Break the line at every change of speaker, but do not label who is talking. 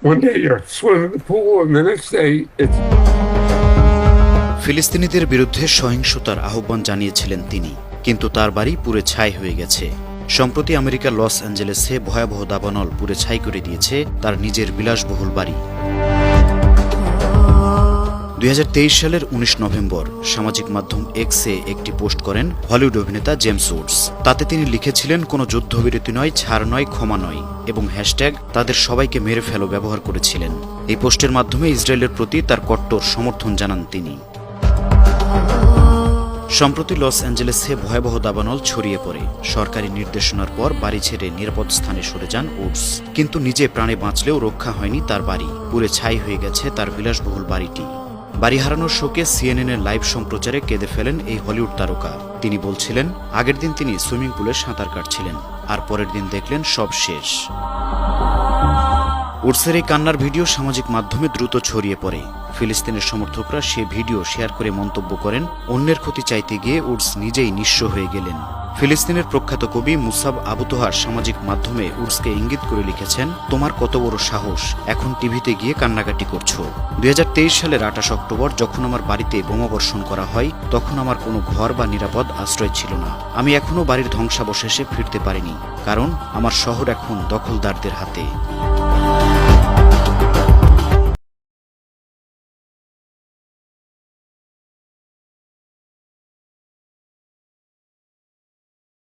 One day you're swimming in the pool, and the next day it's
ফিলিস্তিনিদের বিরুদ্ধে সহিংসতার আহ্বান জানিয়েছিলেন তিনি কিন্তু তার বাড়ি পুরে ছাই হয়ে গেছে। সম্প্রতি আমেরিকা লস অ্যাঞ্জেলেসে ভয়াবহ দাবানল পুরে ছাই করে দিয়েছে তার নিজের বিলাসবহুল বাড়ি। দুই হাজার তেইশ সালের উনিশ নভেম্বর সামাজিক মাধ্যম এক্সে একটি পোস্ট করেন হলিউড অভিনেতা জেমস উডস। তাতে তিনি লিখেছিলেন, কোনো যুদ্ধবিরতি নয়, ছাড় নয়, ক্ষমা নয় এবং হ্যাশট্যাগ, তাদের সবাইকে মেরে ফেলো ব্যবহার করেছিলেন। এই পোস্টের মাধ্যমে ইসরায়েলের প্রতি তার কট্টর সমর্থন জানান তিনি। সম্প্রতি লস অ্যাঞ্জেলেসে ভয়াবহ দাবানল ছড়িয়ে পড়ে। সরকারি নির্দেশনার পর বাড়ি ছেড়ে নিরাপদ স্থানে সরে যান উডস। কিন্তু নিজে প্রাণে বাঁচলেও রক্ষা হয়নি তার বাড়ি। পুরে ছাই হয়ে গেছে তার বিলাসবহুল বাড়িটি। বাড়ি হারানোর শোকে সিএনএনের লাইভ সম্প্রচারে কেঁদে ফেলেন এই হলিউড তারকা। তিনি বলছিলেন, আগের দিন তিনি সুইমিং পুলে সাঁতার কাটছিলেন, আর পরের দিন দেখলেন সব শেষ। উডসের এই কান্নার ভিডিও সামাজিক মাধ্যমে দ্রুত ছড়িয়ে পড়ে। ফিলিস্তিনের সমর্থকরা সে ভিডিও শেয়ার করে মন্তব্য করেন, অন্যের ক্ষতি চাইতে গিয়ে উডস নিজেই নিঃস্ব হয়ে গেলেন। ফিলিস্তিনের প্রখ্যাত কবি মুসাব আবুতোহার সামাজিক মাধ্যমে উডসকে ইঙ্গিত করে লিখেছেন, তোমার কত বড় সাহস, এখন টিভিতে গিয়ে কান্নাকাটি করছ। দুই হাজার তেইশ সালের আঠাশ অক্টোবর যখন আমার বাড়িতে বোমাবর্ষণ করা হয়, তখন আমার কোনো ঘর বা নিরাপদ আশ্রয় ছিল না। আমি এখনও বাড়ির ধ্বংসাবশেষে ফিরতে পারিনি, কারণ আমার শহর এখন দখলদারদের হাতে।